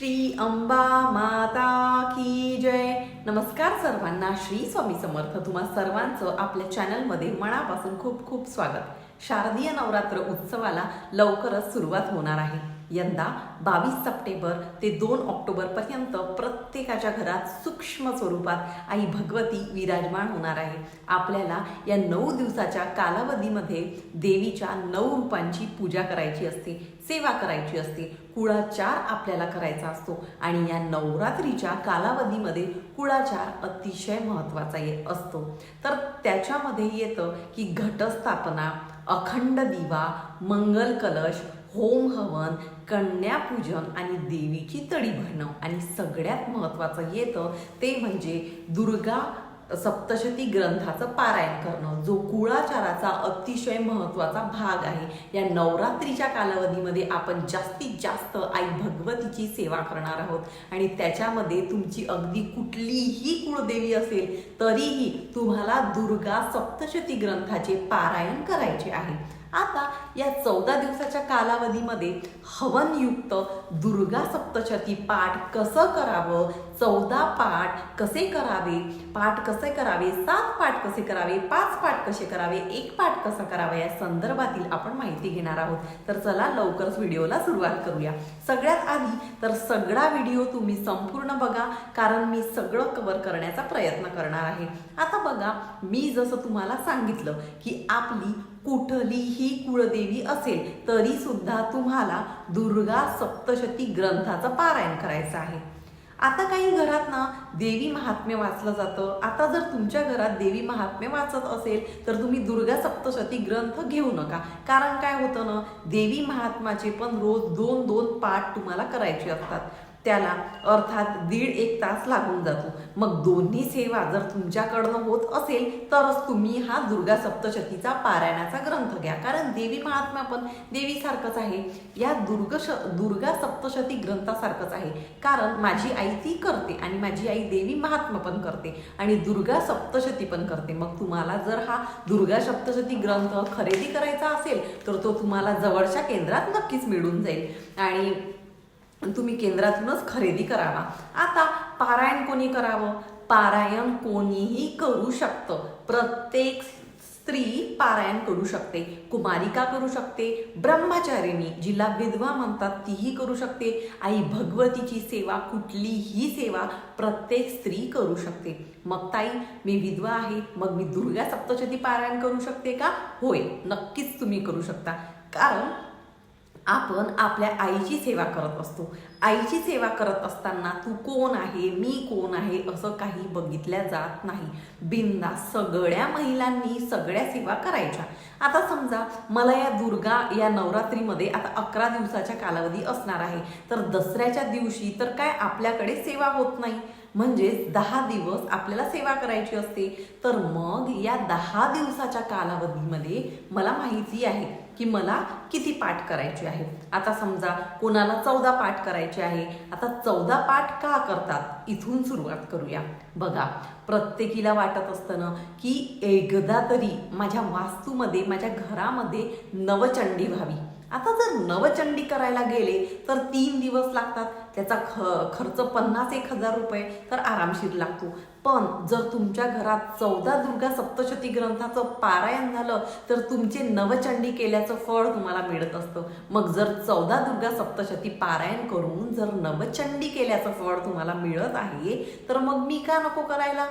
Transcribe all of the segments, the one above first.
श्री अंबा माता की जय. नमस्कार सर्वांना. श्री स्वामी समर्थ तुम्हा सर्वांचं आपल्या चॅनलमध्ये मनापासून खूप खूप स्वागत. शारदीय नवरात्र उत्सवाला लवकरच सुरुवात होणार आहे. यंदा बावीस सप्टेंबर ते दोन ऑक्टोबरपर्यंत प्रत्येकाच्या घरात सूक्ष्म स्वरूपात आई भगवती विराजमान होणार आहे. आपल्याला या नऊ दिवसाच्या कालावधीमध्ये देवीच्या नऊ रूपांची पूजा करायची असते सेवा करायची असते. कुळाचार आपल्याला करायचा असतो. आणि या नवरात्रीच्या कालावधीमध्ये कुळाचार अतिशय महत्त्वाचा ये असतो. तर त्याच्यामध्ये येतं की घटस्थापना अखंड दिवा मंगल कलश होम हवन कन्यापूजन आणि देवीची तळी भरणं आणि सगळ्यात महत्त्वाचं येतं ते म्हणजे दुर्गा सप्तशती ग्रंथाचं पारायण करणं जो कुळाचाराचा अतिशय महत्त्वाचा भाग आहे या नवरात्रीच्या कालावधीमध्ये आपण जास्तीत जास्त आई भगवतीची सेवा करणार आहोत. आणि त्याच्यामध्ये तुमची अगदी कुठलीही कुळदेवी असेल तरीही तुम्हाला दुर्गा सप्तशती ग्रंथाचे पारायण करायचे आहे. आता या चौदा दिवसाच्या कालावधीमध्ये हवनयुक्त दुर्गा सप्तशती पाठ कसं करावं? चौदा पाठ कसे करावे? पाठ कसे करावे? सात पाठ कसे करावे? पाच पाठ कसे करावे? एक पाठ कसा करावा? या संदर्भातील आपण माहिती घेणार आहोत. तर चला लवकरच व्हिडिओला सुरुवात करूया. सगळ्यात आधी तर सगळा व्हिडिओ तुम्ही संपूर्ण बघा कारण मी सगळं कव्हर करण्याचा प्रयत्न करणार आहे. आता बघा मी जसं तुम्हाला सांगितलं की आपली कुठलीही कुळदेवी असेल तरी सुद्धा तुम्हाला दुर्गा सप्तशती ग्रंथाचं पारायण करायचं आहे. आता काही घरात ना देवी महात्म्य वाचलं जातं. आता जर तुमच्या घरात देवी महात्म्य वाचत असेल तर तुम्ही दुर्गा सप्तशती ग्रंथ घेऊ नका. कारण काय होतं ना देवी महात्माचे पण रोज दोन दोन पाठ तुम्हाला करायचे असतात. त्याला अर्थात दीड एक तास लागून जातो. मग दोन्ही सेवा जर तुमच्याकडनं होत असेल तरच तुम्ही हा दुर्गा सप्तशतीचा पारायणाचा ग्रंथ घ्या. कारण देवी महात्मा पण देवीसारखंच आहे. या दुर्ग दुर्गा सप्तशती ग्रंथासारखंच आहे. कारण माझी आई ती करते आणि माझी आई देवी महात्मा पण करते आणि दुर्गा सप्तशती पण करते. मग तुम्हाला जर हा दुर्गा सप्तशती ग्रंथ खरेदी करायचा असेल तर तो तुम्हाला जवळच्या केंद्रात नक्कीच मिळून जाईल. आणि तुम्ही केंद्रातूनच खरेदी करावा. आता पारायण कोणी करावं? पारायण कोणीही करू शकतं. प्रत्येक स्त्री पारायण करू शकते कुमारिका करू शकते ब्रह्मचारिणी जिला विधवा म्हणतात तीही करू शकते. आई भगवतीची सेवा कुठलीही सेवा प्रत्येक स्त्री करू शकते. मग ताई मी विधवा आहे मग मी दुर्गा सप्तशती पारायण करू शकते का? होय नक्कीच तुम्ही करू शकता. कारण आपण आपल्या आईची सेवा करत असतो. आईची सेवा करत असताना तू कोण आहे मी कोण आहे असं काही बघितल्या जात नाही. बिंदा सगळ्या महिलांनी सगळ्या सेवा करायच्या. आता समजा मला या दुर्गा या नवरात्रीमध्ये आता अकरा दिवसाच्या कालावधी असणार आहे. तर दसऱ्याच्या दिवशी तर काय आपल्याकडे सेवा होत नाही. म्हणजेच दहा दिवस आपल्याला सेवा करायची असते. तर मग या दहा दिवसाच्या कालावधीमध्ये मला माहिती आहे की मला किती पाठ करायचे आहे आता समजा कोणाला चौदा पाठ करायचे आहे. आता चौदा पाठ का करतात? इथून सुरुवात करूया. बघा प्रत्येकीला वाटत असतं ना की एकदा तरी माझ्या वास्तूमध्ये माझ्या घरामध्ये नवचंडी व्हावी. आता जर नवचंडी करायला गेले तर तीन दिवस लागतात. त्याचा ख खर्च पन्नास एक हजार रुपये तर आरामशीर लागतो. पण जर तुमच्या घरात चौदा दुर्गा सप्तशती ग्रंथाचं पारायण झालं तर तुमचे नवचंडी केल्याचं फळ तुम्हाला मिळत असतं. मग जर चौदा दुर्गा सप्तशती पारायण करून जर नवचंडी केल्याचं फळ तुम्हाला मिळत आहे तर मग मी का नको करायला?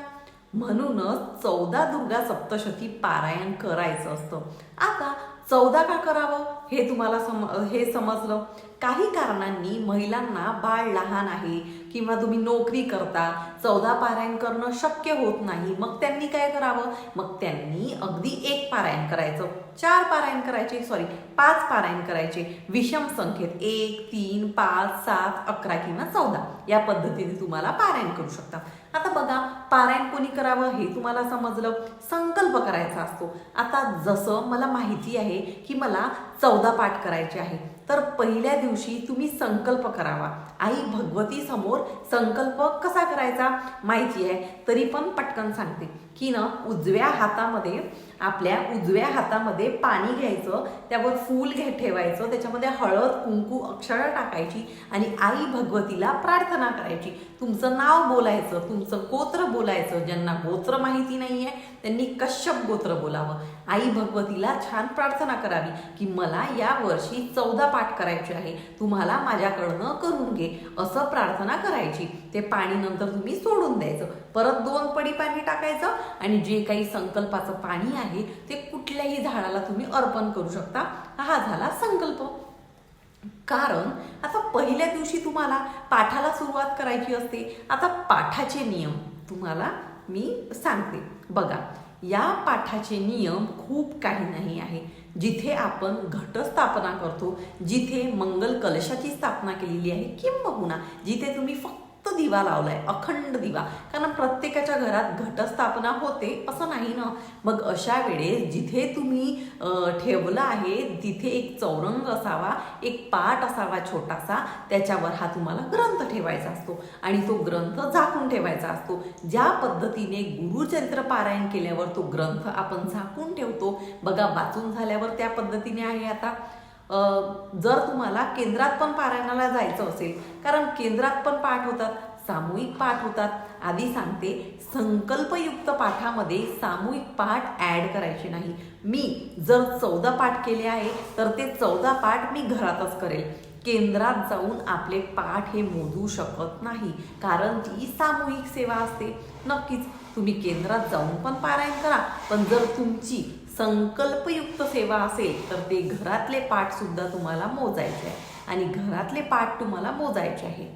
म्हणूनच चौदा दुर्गा सप्तशती पारायण करायचं असतं. आता चौदा का करावं हे तुम्हाला सम हे समजलं? काही कारणांनी महिलांना बाळ लहान आहे किंवा तुम्ही नोकरी करता चौदा पारायण करणं शक्य होत नाही मग त्यांनी काय करावं? मग त्यांनी अगदी एक पारायण करायचं. चार पारायण करायचे सॉरी पाच पारायण करायचे. विषम संख्येत एक तीन पाच सात अकरा किंवा चौदा या पद्धतीने तुम्हाला पारायण करू शकता. आता बघा पारायण कोणी करावं हे तुम्हाला समजलं? संकल्प करायचा असतो. आता जसं मला माहिती आहे की मला चौदा पाठ करायचे आहे. तर पहिल्या दिवशी तुम्ही संकल्प करावा. आई भगवती समोर संकल्प कसा करायचा? माहिती आहे. तरी पण पटकन सांगते. की ना उजव्या हातामध्ये आपल्या उजव्या हातामध्ये पाणी घ्यायचं त्यावर फूल घे ठेवायचं त्याच्यामध्ये हळद कुंकू अक्षरं टाकायची आणि आई भगवतीला प्रार्थना करायची. तुमचं नाव बोलायचं तुमचं गोत्र बोलायचं ज्यांना गोत्र माहिती नाही आहे त्यांनी कश्यप गोत्र बोलावं. आई भगवतीला छान प्रार्थना करावी की मला या वर्षी चौदा पाठ करायचे आहे तुम्हाला माझ्याकडनं करून घे असं प्रार्थना करायची. ते पाणी नंतर तुम्ही सोडून द्यायचं. परत दोन पडी पाणी टाकायचं आणि जे काही संकल्पाचं पाणी आहे ते कुठल्याही झाडाला तुम्ही अर्पण करू शकता. हा झाला संकल्प. कारण आता पहिल्या दिवशी तुम्हाला पाठाला सुरुवात करायची असते. आता पाठाचे नियम तुम्हाला मी सांगते. बघा या पाठाचे नियम खूप काही नाही आहे. जिथे आपण घटस्थापना करतो जिथे मंगल कलशाची स्थापना केलेली आहे किंबहुना जिथे तुम्ही फक्त दिवा लावलाय अखंड दिवा. कारण प्रत्येकाच्या घरात घटस्थापना होते असं नाही ना? मग अशा वेळेस जिथे तुम्ही ठेवलं आहे तिथे एक चौरंग असावा एक पाट असावा छोटासा त्याच्यावर हा तुम्हाला ग्रंथ ठेवायचा असतो. आणि तो ग्रंथ झाकून ठेवायचा असतो. ज्या पद्धतीने गुरुचरित्र पारायण केल्यावर तो ग्रंथ आपण झाकून ठेवतो बघा वाचून झाल्यावर त्या पद्धतीने आहे आता. जर तुम्हाला केंद्रात पण पारायणाला जायचं असेल कारण केंद्रात पण पाठ होतात. सामूहिक पाठ होतात. आधी सांगते संकल्पयुक्त पाठामध्ये सामूहिक पाठ ॲड करायचे नाही. मी जर चौदा पाठ केले आहे तर ते चौदा पाठ मी घरातच करेल. केंद्रात जाऊन आपले पाठ हे मोजू शकत नाही कारण ती सामूहिक सेवा असते नक्कीच तुम्ही केंद्रात जाऊन पण पारायण करा. पण जर तुमची संकल्पयुक्त सेवा असेल तर ते घरातले पाठ सुद्धा तुम्हाला मोजायचे आहे. आणि घरातले पाठ तुम्हाला मोजायचे आहे.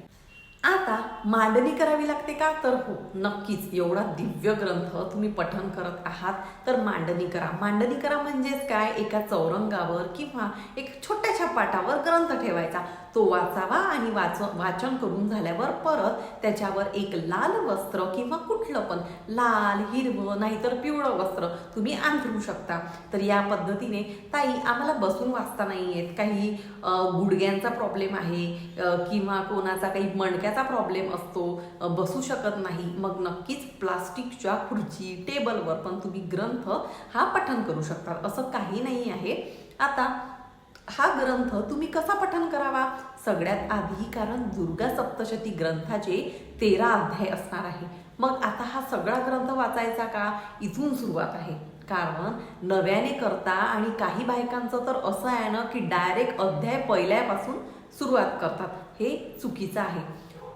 आता मांडणी करावी लागते का? तर हो नक्कीच. एवढा दिव्य ग्रंथ तुम्ही पठन करत आहात तर मांडणी करा. मांडणी करा म्हणजेच काय? एका चौरंगावर किंवा एक छोट्याशा पाटावर ग्रंथ ठेवायचा. तो वाचावा आणि वाच वाचन करून झाल्यावर परत त्याच्यावर एक लाल वस्त्र किंवा कुठलं पण लाल हिरवं नाहीतर पिवळं वस्त्र तुम्ही अंथरू शकता. तर या पद्धतीने ताई आम्हाला बसून वाचता नाही येत. काही गुडघ्यांचा प्रॉब्लेम आहे किंवा कोणाचा काही मणक्याचा प्रॉब्लेम असतो बसू शकत नाही. मग नक्कीच प्लास्टिकच्या खुर्ची टेबलवर पण तुम्ही ग्रंथ हा पठन करू शकता. असं काही नाही आहे. आता हा ग्रंथ तुम्ही कसा पठन करावा? सगळ्यात आधी कारण दुर्गा सप्तशती ग्रंथाचे तेरा अध्याय असणार आहे. मग आता हा सगळा ग्रंथ वाचायचा का? इथून सुरुवात आहे. कारण नव्याने करता आणि काही बायकांचं तर असं आहे ना की डायरेक्ट अध्याय पहिल्यापासून सुरुवात करतात. हे चुकीचं आहे.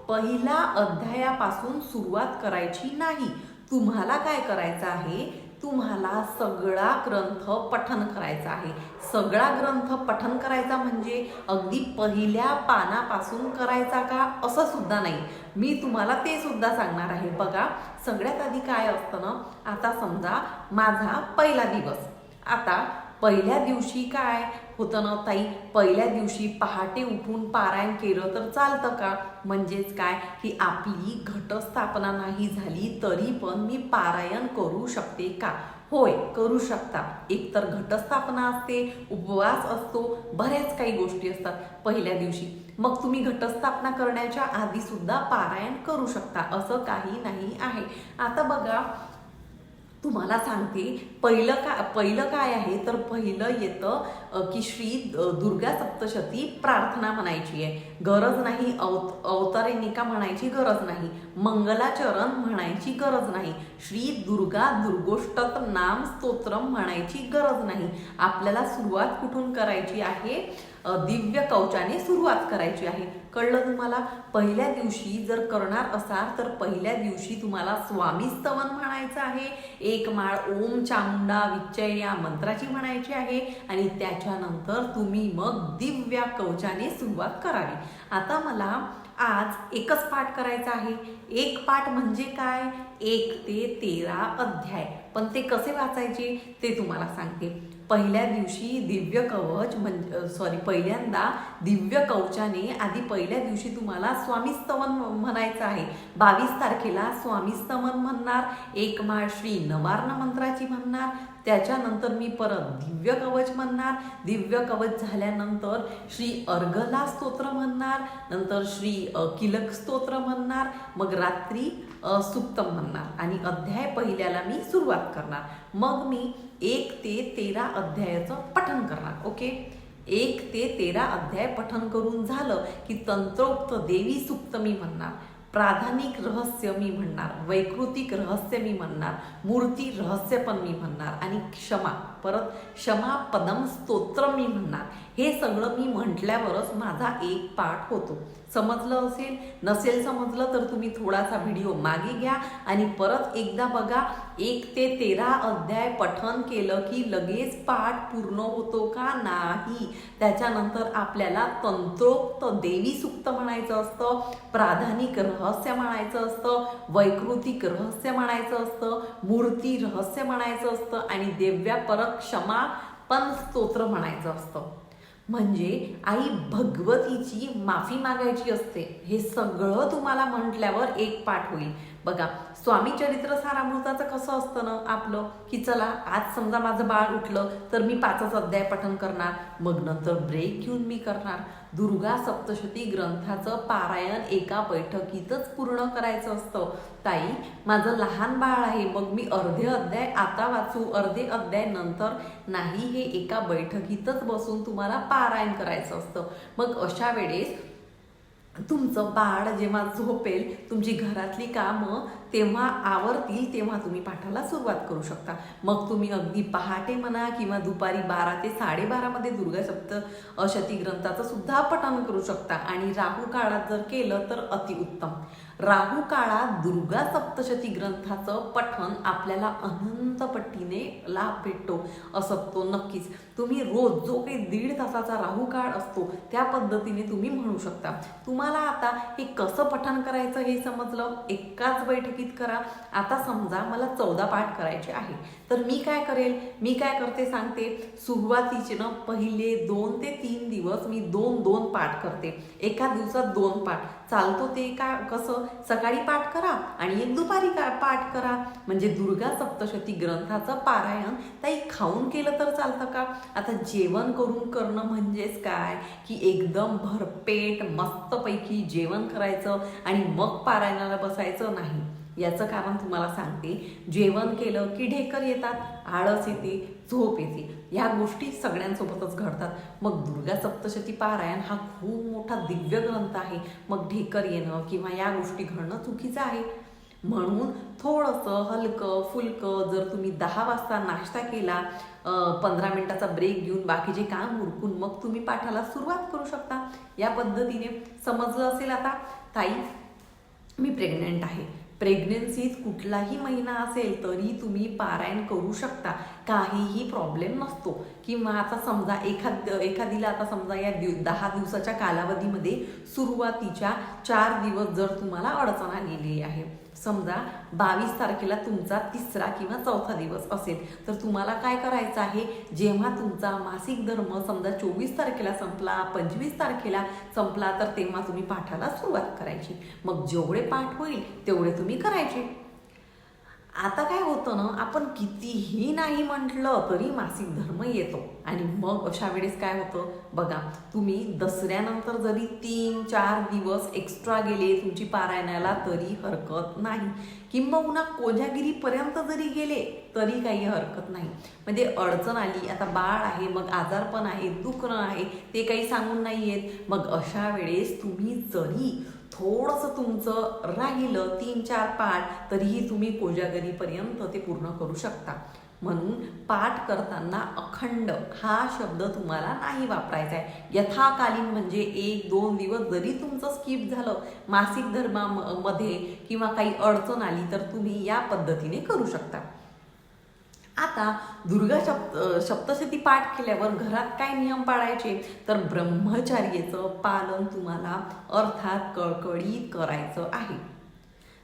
पहिला अध्यायापासून सुरुवात करायची नाही. तुम्हाला काय करायचं आहे? तुम्हाला सगळा ग्रंथ पठन करायचा आहे. सगळा ग्रंथ पठन करायचा म्हणजे अगदी पहिल्या पानापासून करायचा का असं सुद्धा नाही. मी तुम्हाला ते सुद्धा सांगणार आहे. बघा सगळ्यात आधी काय असतं ना आता समजा माझा पहिला दिवस. आता पहिल्या दिवशी काय? होतं ना ताई? पहिल्या दिवशी पहाटे उठून पारायण केलं तर चालतं का? म्हणजेच काय? की आपली घटस्थापना नाही झाली तरी पण मी पारायण करू शकते का? होय करू शकता. एकतर घटस्थापना असते उपवास असतो बऱ्याच काही गोष्टी असतात पहिल्या दिवशी. मग तुम्ही घटस्थापना करण्याच्या आधी सुद्धा पारायण करू शकता. असं काही नाही आहे. आता बघा तुम्हाला सांगते पहिलं का पहिलं काय आहे तर पहिलं येतं की श्री दुर्गा सप्तशती प्रार्थना म्हणायची आहे. गरज नाही अवत अवतारिणिका म्हणायची गरज नाही. मंगलाचरण म्हणायची गरज नाही. श्री दुर्गा दुर्गोष्टक नाम स्तोत्रम म्हणायची गरज नाही. आपल्याला सुरुवात कुठून करायची आहे? दिव्य कवचाने सुरुवात करायची आहे. कळलं तुम्हाला? पहिल्या दिवशी जर करणार असाल तर पहिल्या दिवशी तुम्हाला स्वामी स्तवन म्हणायचं आहे. एक माळ ओम चामुंडा विच्चय या मंत्राची म्हणायची आहे. आणि त्याच्यानंतर तुम्ही मग दिव्या कवचाने सुरुवात करावी. आता मला आज एकच पाठ करायचा आहे. एक पाठ म्हणजे काय? एक ते तेरा अध्याय. पण ते कसे वाचायचे? ते तुम्हाला सांगते. पहिल्या दिवशी दिव्य कवच म्हणजे सॉरी पहिल्यांदा दिव्य कवचाने आधी पहिल्या दिवशी तुम्हाला स्वामीस्तवन म्हणायचं आहे. बावीस तारखेला स्वामीस्तवन म्हणणार एक माळ श्री नवार्ण मंत्राची म्हणणार त्याच्यानंतर मी परत दिव्य कवच म्हणणार. दिव्य कवच झाल्यानंतर श्री अर्घला स्तोत्र म्हणणार नंतर श्री किलक स्तोत्र म्हणणार. मग रात्री अ, म्हणणार. आणि अध्याय पहिल्याला मी सुरुवात करणार. मग मी एक ते तेरा अध्यायाचं पठन करणार ओके? एक ते तेरा अध्याय पठन करून झालं की तंत्रोक्त देवी सुप्त मी म्हणणार. प्राधानिक रहस्य मी म्हणणार. वैकृतिक रहस्य मी म्हणणार. मूर्ती रहस्य पण मी म्हणणार. आणि क्षमा परत क्षमा पदम स्तोत्र मी म्हणणार. हे सगळं मी म्हटल्यावरच माझा एक पाठ होतो. समजलं असेल नसेल समजलं तर तुम्ही थोडासा व्हिडिओ मागे घ्या आणि परत एकदा बघा एक ते तेरा अध्याय पठन केलं की लगेच पाठ पूर्ण होतो का नाही? त्याच्यानंतर आपल्याला तंत्रोक्त देवी सुक्त म्हणायचं असतं प्राधानिक रहस्य म्हणायचं असतं वैकृतिक रहस्य म्हणायचं असतं मूर्ती रहस्य म्हणायचं असतं आणि देव्या परत क्षमा पण स्तोत्र म्हणायचं असतं. म्हणजे आई भगवतीची माफी मागायची असते. हे सगळं तुम्हाला म्हटल्यावर एक पाठ होईल. बघा स्वामी चरित्र सारामृताचं कसं असतं ना आपलं की चला आज समजा माझं बाळ उठलं तर मी पाचच अध्याय पठन करणार मग नंतर ब्रेक घेऊन मी करणार. दुर्गा सप्तशती ग्रंथाचं पारायण एका बैठकीतच पूर्ण करायचं असतं. ताई माझं लहान बाळ आहे मग मी अर्धे अध्याय आता वाचू अर्धे अध्याय नंतर नाही हे एका बैठकीतच बसून तुम्हाला पारायण करायचं असतं. मग अशा वेळेस तुमचं बाळ जेव्हा झोपेल तुमची घरातली कामं तेव्हा आवरतील तेव्हा तुम्ही पाठाला सुरुवात करू शकता. मग तुम्ही अगदी पहाटे म्हणा किंवा दुपारी बारा ते साडेबारामध्ये दुर्गा सप्त अशती ग्रंथाचं सुद्धा पठण करू शकता. आणि राहू काळात जर केलं तर अतिउत्तम राहू काळात दुर्गा सप्तशती ग्रंथाचं पठण आपल्याला अनंत पट्टीने लाभ भेटतो असं तो नक्कीच. तुम्ही रोज जो काही दीड तासाचा राहू काळ असतो त्या पद्धतीने तुम्ही म्हणू शकता. तुम्हाला आता हे कसं पठण करायचं हे समजलं? एकाच बैठकीत करा. आता समजा मला चौदा पाठ करायचे आहे. तर मी काय करेल? मी काय करते सांगते? सुरुवातीचे ना पहिले दोन ते तीन दिवस मी दोन दोन पाठ करते. एका दिवसात दोन पाठ. चालतो ते का कसं? सकाळी पाठ करा आणि एक दुपारी का पाठ करा. म्हणजे दुर्गा सप्तशती ग्रंथाचं पारायण. ताई खाऊन केलं तर चालतं का? आता जेवण करून करणं म्हणजेच काय? की एकदम भरपेट मस्तपैकी जेवण करायचं आणि मग पारायणाला बसायचं नाही. याचं कारण तुम्हाला सांगते. जेवण केलं की ढेकर येतात आळस येते झोप येते. ह्या गोष्टी सगळ्यांसोबतच घडतात. मग दुर्गा सप्तशती पारायण हा खूप मोठा दिव्य ग्रंथ आहे. मग ढेकर येणं किंवा या गोष्टी घडणं चुकीचं आहे. म्हणून थोडंसं हलकं फुलकं जर तुम्ही दहा वाजता नाश्ता केला पंधरा मिनिटाचा ब्रेक घेऊन बाकीचे काम उरकून मग तुम्ही पाठाला सुरुवात करू शकता. या पद्धतीने समजलं असेल आता? ताई मी प्रेग्नंट आहे. प्रेग्नेन्सीत कुठलाही महिना असेल तरी तुम्ही पारायण करू शकता. काहीही प्रॉब्लेम नसतो. किंवा आता समजा एखाद एखादीला आता समजा या दिव दहा दिवसाच्या कालावधीमध्ये सुरुवातीच्या चार दिवस जर तुम्हाला अडचण आलेली आहे समजा बावीस तारखेला तुमचा तिसरा किंवा चौथा दिवस असेल तर तुम्हाला काय करायचं आहे? जेव्हा तुमचा मासिक धर्म समजा चोवीस तारखेला संपला पंचवीस तारखेला संपला तर तेव्हा तुम्ही पाठाला सुरुवात करायची. मग जेवढे पाठ होईल तेवढे तुम्ही करायचे. आता काय होतं ना आपण कितीही नाही म्हटलं तरी मासिक धर्म येतो. आणि मग अशा वेळेस काय होतं? बघा तुम्ही दसऱ्यानंतर जरी तीन चार दिवस एक्स्ट्रा गेले तुमची पारायणाला तरी हरकत नाही. किंबहुना कोजागिरीपर्यंत जरी गेले तरी काही हरकत नाही. म्हणजे अडचण आली आता बाळ आहे मग आजारपण आहे दुखणं आहे ते काही सांगून नाही येत मग अशा वेळेस तुम्ही जरी थोडंसं तुमचं राहिलं तीन चार पाठ तरीही तुम्ही कोजागरीपर्यंत ते पूर्ण करू शकता. म्हणून पाठ करताना अखंड हा शब्द तुम्हाला नाही वापरायचा आहे यथाकालीन म्हणजे एक दोन दिवस जरी तुमचं स्किप झालं मासिक धर्मामध्ये किंवा काही अडचण आली तर तुम्ही या पद्धतीने करू शकता. आता दुर्गा सप्त सप्तशती पाठ केल्यावर घरात काय नियम पाळायचे? तर ब्रह्मचार्याचं पालन तुम्हाला अर्थात कळकळीत करायचं आहे.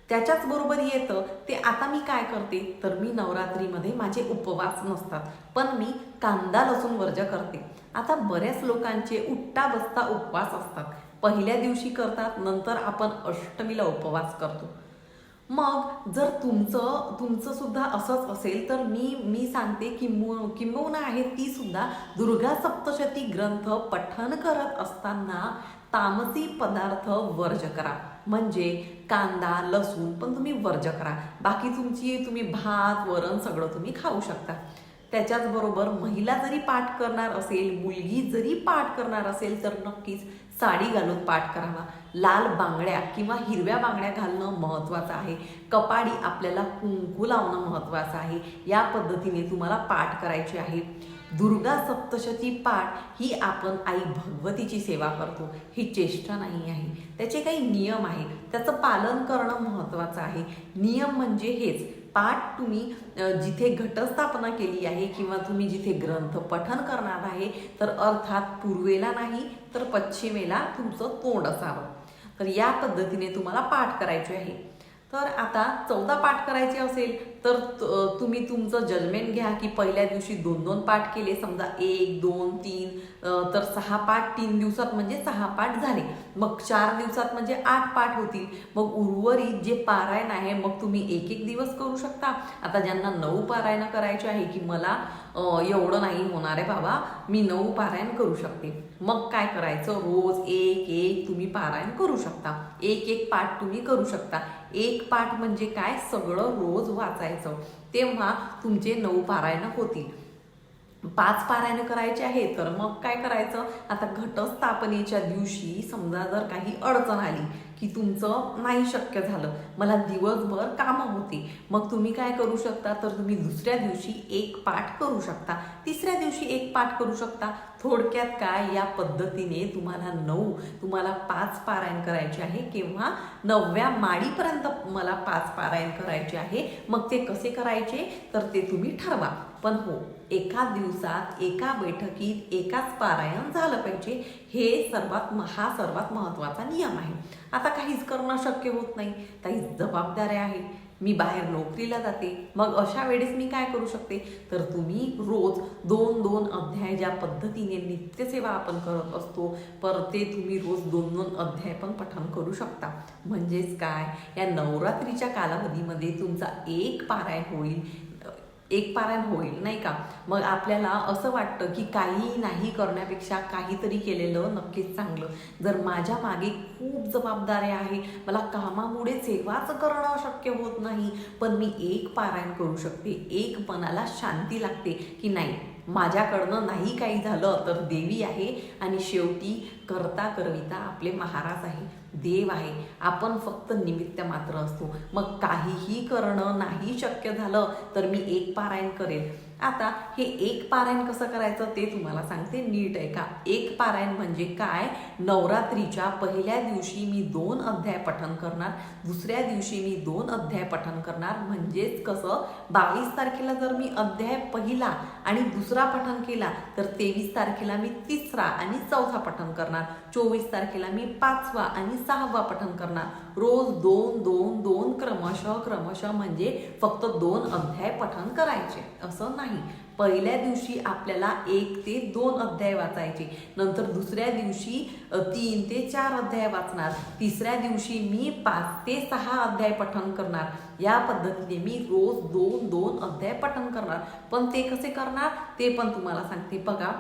त्याच्याच बरोबर येतं ते आता मी काय करते? तर मी नवरात्रीमध्ये माझे उपवास नसतात पण मी कांदा लसूण वर्ज करते. आता बऱ्याच लोकांचे उठता बसता उपवास असतात. पहिल्या दिवशी करतात नंतर आपण अष्टमीला उपवास करतो. मग जर तुमचं तुमचं सुद्धा असंच असेल तर मी मी सांगते किंबहु किंबहुना आहे ती सुद्धा दुर्गा सप्तशती ग्रंथ पठण करत असताना तामसी पदार्थ वर्ज करा. म्हणजे कांदा लसूण पण तुम्ही वर्ज करा. बाकी तुमची तुम्ही भात वरण सगळं तुम्ही खाऊ शकता. त्याच्याच बरोबर महिला जरी पाठ करणार असेल मुलगी जरी पाठ करणार असेल तर नक्कीच साडी घालून पाठ करावा. लाल बांगड्या किंवा हिरव्या बांगड्या घालणं महत्त्वाचं आहे. कपाडी आपल्याला कुंकू लावणं महत्त्वाचं आहे. या पद्धतीने तुम्हाला पाठ करायची आहे. दुर्गा सप्तशती पाठ ही आपण आई भगवतीची सेवा करतो. ही चेष्टा नाही आहे. त्याचे काही नियम आहे. त्याचं पालन करणं महत्त्वाचं आहे. नियम म्हणजे हेच. पाठ तुम्ही जिथे घटस्थापना केली आहे किंवा तुम्ही जिथे ग्रंथ पठन करणार आहे तर अर्थात पूर्वेला नाही तर पश्चिमेला तुमचं तोंड असावं. तर या पद्धतीने तुम्हाला पाठ करायचे आहे. तर आता चौदा पाठ करायचे असेल तर तुम्ही तुमचं जजमेंट घ्या की पहिल्या दिवशी दोन दोन पाठ केले समजा एक दोन तीन तर सहा पाठ तीन दिवसात म्हणजे सहा पाठ झाले. मग चार दिवसात म्हणजे आठ पाठ होतील. मग उर्वरित जे पारायण आहे मग तुम्ही एक एक दिवस करू शकता. आता ज्यांना नऊ पारायण करायचे आहे की मला एवढं नाही होणार आहे बाबा मी नऊ पारायण करू शकते. मग काय करायचं? रोज एक एक तुम्ही पारायण करू शकता. एक एक पाठ तुम्ही करू शकता. एक पाठ म्हणजे काय? सगळं रोज वाचायचं. तेव्हा तुमचे नऊ पारायण होतील. पाच पारायण करायचे आहे तर मग काय करायचं? आता घटस्थापनेच्या दिवशी समजा जर काही अडचण आली की तुमचं नाही शक्य झालं मला दिवसभर कामं होती मग तुम्ही काय करू शकता? तर तुम्ही दुसऱ्या दिवशी एक पाठ करू शकता. तिसऱ्या दिवशी एक पाठ करू शकता. थोडक्यात काय? या पद्धतीने तुम्हाला नऊ तुम्हाला पाच पारायण करायचे आहे किंवा नवव्या माळीपर्यंत मला पाच पारायण करायचे आहे. मग ते कसे करायचे? तर ते तुम्ही ठरवा. पण हो एका दिवसात एका बैठकीत एकाच पारायण झालं पाहिजे हे सर्वात हा सर्वात महत्त्वाचा नियम आहे. आता काहीच करणं शक्य होत नाही. काही जबाबदाऱ्या आहेत. मी बाहेर नोकरीला जाते. मग अशा वेळेस मी काय करू शकते? तर तुम्ही रोज दोन दोन अध्याय ज्या पद्धतीने नित्यसेवा आपण करत असतो पर ते तुम्ही रोज दोन दोन अध्याय पण पठण करू शकता. म्हणजेच काय? या नवरात्रीच्या कालावधीमध्ये तुमचा एक पारायण होईल. एक पारायण होईल नाही का? मग आपल्याला असं वाटतं की काही नाही करण्यापेक्षा काहीतरी केलेलं नक्कीच चांगलं. जर माझ्या मागे खूप जबाबदाऱ्या आहे मला कामामुळे सेवाच करणं शक्य होत नाही पण मी एक पारायण करू शकते एक मनाला शांती लागते की नाही माझ्याकडनं नाही काही झालं तर देवी आहे आणि शेवटी करता करविता आपले महाराज आहे. देव आहे. आपण फक्त निमित्त मात्र असतो. मग काहीही करणं नाही शक्य झालं तर मी एक पारायण करेल. आता हे एक पारायण कसं करायचं ते तुम्हाला सांगते नीट आहे का एक पारायण म्हणजे काय? नवरात्रीच्या पहिल्या दिवशी मी दोन अध्याय पठन करणार. दुसऱ्या दिवशी मी दोन अध्याय पठन करणार. म्हणजेच कसं? बावीस तारखेला जर मी अध्याय पहिला आणि दुसरा पठन केला तर तेवीस तारखेला मी तिसरा आणि चौथा पठन करणार. चोवीस तारखेला मी पाचवा आणि सहावा पठन करणार. रोज दोन दोन दोन क्रमशः क्रमशः म्हणजे फक्त दोन अध्याय पठण करायचे. असं नाही. पहिल्या दिवशी आपल्याला एक ते दोन अध्याय वाचायचे. नंतर दुसऱ्या दिवशी तीन ते चार अध्याय वाचणार. तिसऱ्या दिवशी मी पाच ते सहा अध्याय पठण करणार. या पद्धतीने मी रोज दोन दोन अध्याय पठण करणार. पण ते कसे करणार? ते पण तुम्हाला सांगते. बघा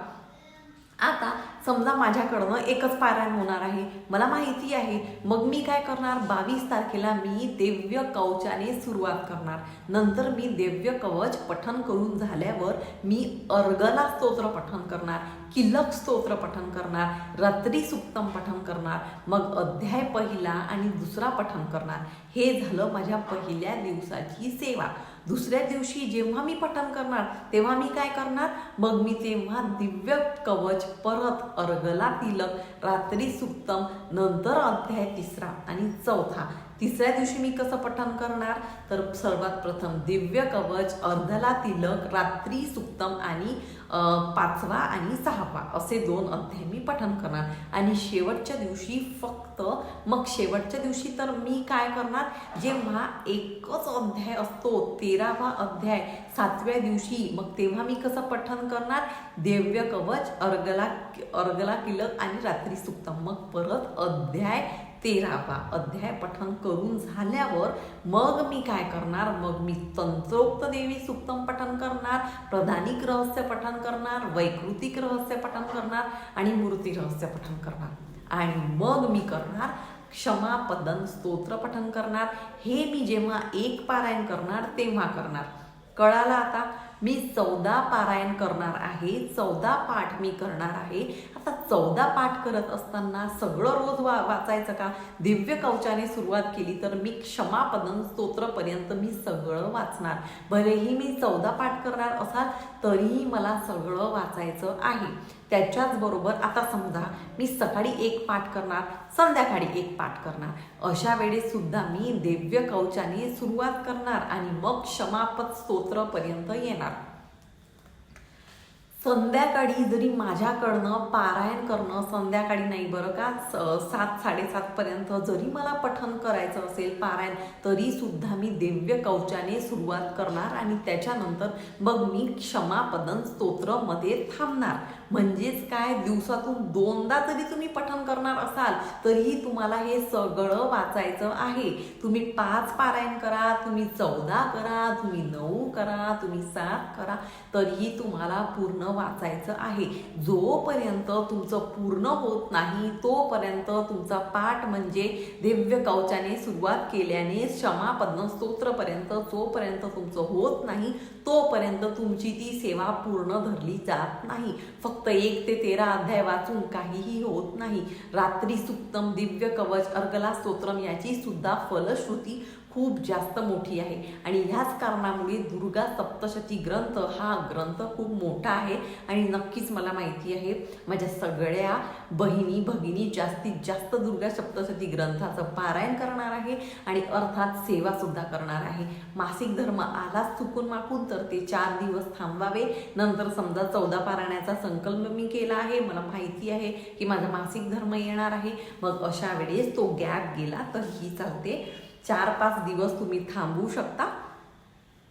आता समजा माझ्याकडनं एकच पारायण होणार आहे. मला माहिती आहे मग मी काय करणार? बावीस तारखेला मी देव्य कवचाने सुरुवात करणार. नंतर मी देव्य कवच पठन करून झाल्यावर मी अर्गला स्तोत्र पठन करणार किल्लक स्तोत्र पठन करणार रात्री सुक्तम पठन करणार मग अध्याय पहिला आणि दुसरा पठन करणार. हे झालं माझ्या पहिल्या दिवसाची सेवा. दुसऱ्या दिवशी जेव्हा मी पठण करणार तेव्हा मी काय करणार? मग मी तेव्हा दिव्य कवच परत अर्गला तिलक रात्री सुप्तम नंतर अध्याय तिसरा आणि चौथा. तिसऱ्या दिवशी मी कसं पठण करणार? तर सर्वात प्रथम दिव्य कवच अर्धला तिलक रात्री सुक्तम आणि पाचवा आणि सहावा असे दोन अध्याय मी पठण करणार. आणि शेवटच्या दिवशी फक्त मग शेवटच्या दिवशी तर मी काय करणार? जेव्हा एकच अध्याय असतो तेरावा अध्याय सातव्या दिवशी मग तेव्हा मी कसं पठण करणार? दिव्य कवच अर्गला अर्गला किलक आणि रात्री सुक्तम. मग परत अध्याय तेरावा अध्याय पठन करून झाल्यावर मग मी काय करणार? मग मी तंत्रोक्त देवी सुक्तम पठन करणार प्रधानिक रहस्य पठन करणार वैकृतिक रहस्य पठन करणार आणि मूर्ती रहस्य पठन करणार. आणि मग मी करणार क्षमापदन स्तोत्र पठन करणार. हे मी जेव्हा एक पारायण करणार तेव्हा करणार. कळाला आता? मी चौदा पारायण करणार आहे चौदा पाठ मी करणार आहे. आता चौदा पाठ करत असताना सगळं रोज वा वाचायचं का? दिव्य कवचाने सुरुवात केली तर मी क्षमापदन स्तोत्रपर्यंत मी सगळं वाचणार. भलेही मी चौदा पाठ करणार असाल तरीही मला सगळं वाचायचं आहे. त्याच्याचबरोबर आता समजा मी सकाळी एक पाठ करणार संध्याकाळी एक पाठ करणार. अशा वेळेस सुद्धा मी दिव्य कवचाने सुरुवात करणार आणि मग क्षमापत स्तोत्रपर्यंत येणार. संध्याकाळी जरी माझ्याकडनं पारायण करणं संध्याकाळी नाही बरं का? स- सात साडेसातपर्यंत जरी मला पठन करायचं असेल पारायण तरी सुद्धा मी दिव्य कवचाने सुरुवात करणार आणि त्याच्यानंतर मग मी क्षमापदन स्तोत्रमध्ये थांबणार. म्हणजेच काय? दिवसातून दोनदा जरी तुम्ही पठन करणार असाल तरीही तुम्हाला हे सगळं वाचायचं आहे. तुम्ही पाच पारायण करा तुम्ही चौदा करा तुम्ही नऊ करा तुम्ही सात करा तरीही तुम्हाला पूर्ण वाचायचं आहे. जोपर्यंत तुमचं पूर्ण होत नाही तोपर्यंत तुमचा पाठ म्हणजे दिव्य कवचाने सुरुवात केल्याने क्षमापद्म स्तोत्रपर्यंत जोपर्यंत तुमचं होत नाही तोपर्यंत तुमची ती सेवा पूर्ण धरली जात नाही. फक्त एक ते तेरा अध्याय वाचून काहीही होत नाही. रात्री सुक्तम दिव्य कवच अर्गला स्तोत्रम याची सुद्धा फलश्रुती. खूप जास्त मोठी आहे. आणि ह्याच कारणामुळे दुर्गा सप्तशती ग्रंथ हा ग्रंथ खूप मोठा आहे. आणि नक्कीच मला माहिती आहे माझ्या सगळ्या बहिणी भगिनी जास्तीत जास्त दुर्गा सप्तशती ग्रंथाचं पारायण करणार आहे आणि अर्थात सेवासुद्धा करणार आहे. मासिक धर्म आलाच चुकून माकून तर ते चार दिवस थांबवावे नंतर समजा चौदा पारायणाचा संकल्प मी केला आहे. मला माहिती आहे की माझा मासिक धर्म येणार आहे. मग अशा वेळेस तो गॅप गेला तर ही चालते. चार पाच दिवस तुम्ही थांबवू शकता.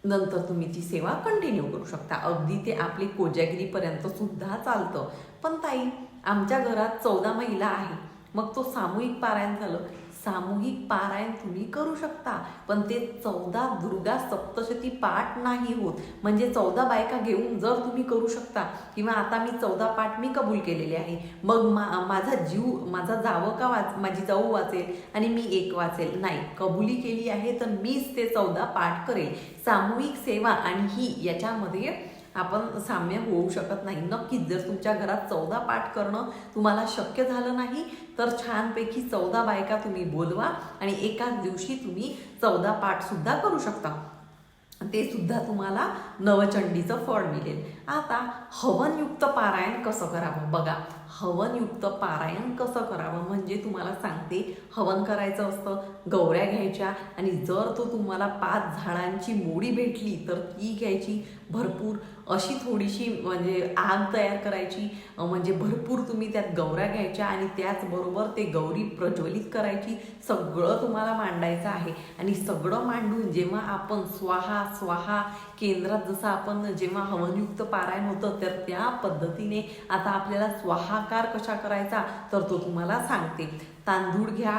नंतर तुम्ही ती सेवा कंटिन्यू करू शकता. अगदी ते आपली कोजागिरीपर्यंत सुद्धा चालतं. पण ताई आमच्या घरात चौदा महिला आहे. मग तो सामूहिक पारायण झालं. सामूहिक पारायण तुम्ही करू शकता. पण ते चौदा दुर्गा सप्तशती पाठ नाही होत. म्हणजे चौदा बायका घेऊन जर तुम्ही करू शकता किंवा आता मी चौदा पाठ मी कबूल केलेले आहे. मग मा माझा जीव माझा जावं का वाच माझी जाऊ वाचेल आणि मी एक वाचेल. नाही कबुली केली आहे तर मीच ते चौदा पाठ करेल. सामूहिक सेवा आणि ही याच्यामध्ये आपण साम्य होऊ शकत नाही. नक्कीच जर तुमच्या घरात चौदा पाठ करणं तुम्हाला शक्य झालं नाही तर छानपैकी चौदा बायका तुम्ही बोलवा आणि एकाच दिवशी तुम्ही चौदा पाठसुद्धा करू शकता. ते सुद्धा तुम्हाला नवचंडीचं फळ मिळेल. आता हवनयुक्त पारायण कसं करावं? बघा हवनयुक्त पारायण कसं करावं म्हणजे तुम्हाला सांगते. हवन करायचं असतं गौऱ्या घ्यायच्या आणि जर तो तुम्हाला पाच झाडांची मोडी भेटली तर ती घ्यायची. भरपूर अशी थोडीशी म्हणजे आग तयार करायची. म्हणजे भरपूर तुम्ही त्यात गौऱ्या घ्यायच्या आणि त्याचबरोबर ते गौरी प्रज्वलित करायची. सगळं तुम्हाला मांडायचं आहे. आणि सगळं मांडून जेव्हा आपण स्वाहा स्वाहा केंद्रात जसं आपण जेव्हा हवनयुक्त पारायण होतं तर त्या पद्धतीने आता आपल्याला स्वाहा आकार कशा करायचा तर तो तुम्हाला सांगते. तांदूळ घ्या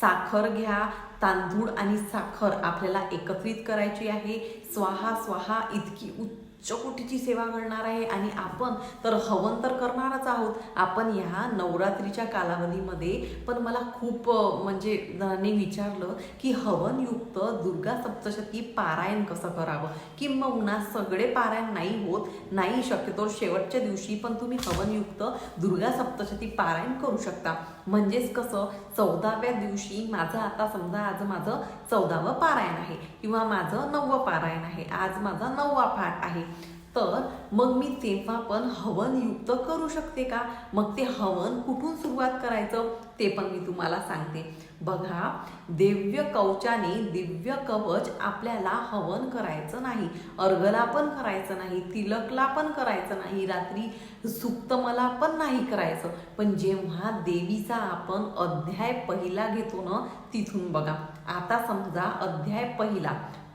साखर घ्या. तांदूळ आणि साखर आपल्याला एकत्रित करायची आहे. स्वाहा स्वाहा इतकी उच्च कोटीची सेवा करणार आहे आणि आपण तर हवन तर करणारच आहोत. आपण ह्या नवरात्रीच्या कालावधीमध्ये पण मला खूप म्हणजे जणांनी विचारलं की हवनयुक्त दुर्गा सप्तशती पारायण कसं करावं? किंबहुना सगळे पारायण नाही होत नाही शक्यतो शेवटच्या दिवशी पण तुम्ही हवनयुक्त दुर्गा सप्तशती पारायण करू शकता. म्हणजेच कसं चौदाव्या दिवशी माझं आता समजा आज माझं चौदावं पारायण आहे किंवा माझं नववं पारायण आहे आज माझा नववा पाठ आहे. तर मग मी तेव्हा पण हवनयुक्त करू शकते का? मग ते हवन कुठून सुरुवात करायचं? ते पण मी तुम्हाला सांगते. बघा दिव्य कवचाने दिव्य कवच आपल्याला हवन करायचं नाही अर्गला पण करायचं नाही तिलकला पण करायचं नाही रात्री सुक्तमला पण नाही करायचं. पण जेव्हा देवीचा आपण अध्याय पहिला घेतो ना तिथून बघा. आता समजा अध्याय पहिला.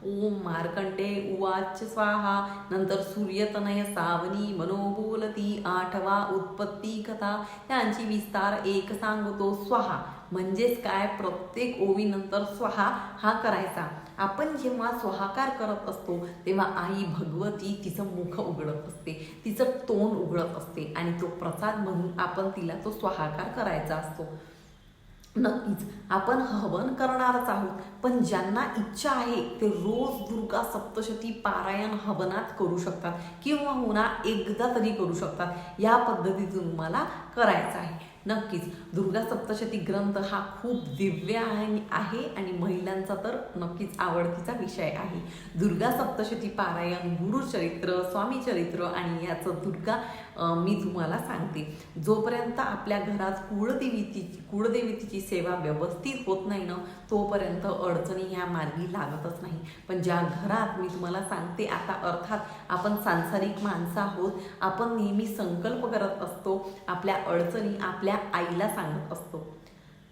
ओम मार्कंडे उवाच स्वाहा। नंतर सूर्यतनय सावनी मनोबोलती आठवा उत्पत्ती कथा। यांची विस्तार एक सांगतो स्वाहा। म्हणजेच काय? प्रत्येक ओवीनंतर स्वाहा हा करायचा। आपण जेव्हा स्वाहाकार करत असतो तेव्हा आई भगवती तिचं मुख उघडत असते तिचं तोंड उघडत असते आणि तो प्रसाद म्हणून आपण तिला तो स्वाहाकार करायचा असतो. नक्कीच. आपण हवन करणारच आहोत पण ज्यांना इच्छा आहे ते रोज दुर्गा सप्तशती पारायण हवनात करू शकतात किंवा होना एकदा तरी करू शकतात. या पद्धतीतून मला करायचं आहे. नक्कीच दुर्गा सप्तशती ग्रंथ हा खूप दिव्य आहे आहे आणि महिलांचा तर नक्कीच आवडतीचा विषय आहे. दुर्गा सप्तशती पारायण गुरुचरित्र स्वामी चरित्र आणि याचं दुर्गा मी तुम्हाला सांगते. जोपर्यंत आपल्या घरात कुळदेवीची कुळदेवीची सेवा व्यवस्थित होत नाही ना तोपर्यंत अडचणी ह्या मार्गी लागतच नाही. पण ज्या घरात मी तुम्हाला सांगते आता अर्थात आपण सांसारिक माणसं आहोत आपण नेहमी संकल्प करत असतो आपल्या अडचणी आपल्या आईला सांगत असतो.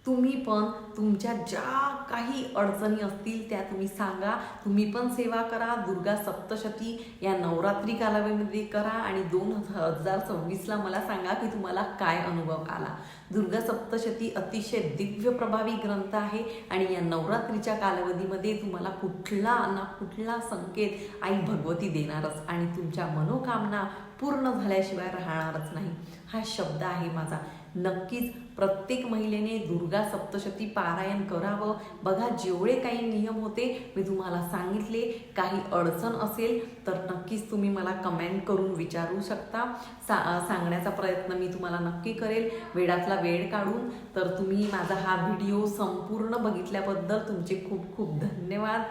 तुम्ही पण तुमच्या ज्या काही अडचणी असतील त्या तुम्ही सांगा. तुम्ही पण सेवा करा. दुर्गा सप्तशती या नवरात्री कालावधीमध्ये करा आणि दोन हजार सव्वीसला मला सांगा की तुम्हाला काय अनुभव आला. दुर्गा सप्तशती अतिशय दिव्य प्रभावी ग्रंथ आहे आणि या नवरात्रीच्या कालावधीमध्ये तुम्हाला कुठला ना कुठला संकेत आई भगवती देणारच आणि तुमच्या मनोकामना पूर्ण झाल्याशिवाय राहणारच नाही. हा शब्द आहे माझा. नक्कीच प्रत्येक महिलेने दुर्गा सप्तशती पारायण करावं. बघा जेवढे काही नियम होते मी तुम्हाला सांगितले. काही अडचण असेल तर नक्कीच तुम्ही मला कमेंट करून विचारू शकता. सा सांगण्याचा प्रयत्न मी तुम्हाला नक्की करेल. वेळातला वेळ काढून तर तुम्ही माझा हा व्हिडिओ संपूर्ण बघितल्याबद्दल तुमचे खूप खूप धन्यवाद.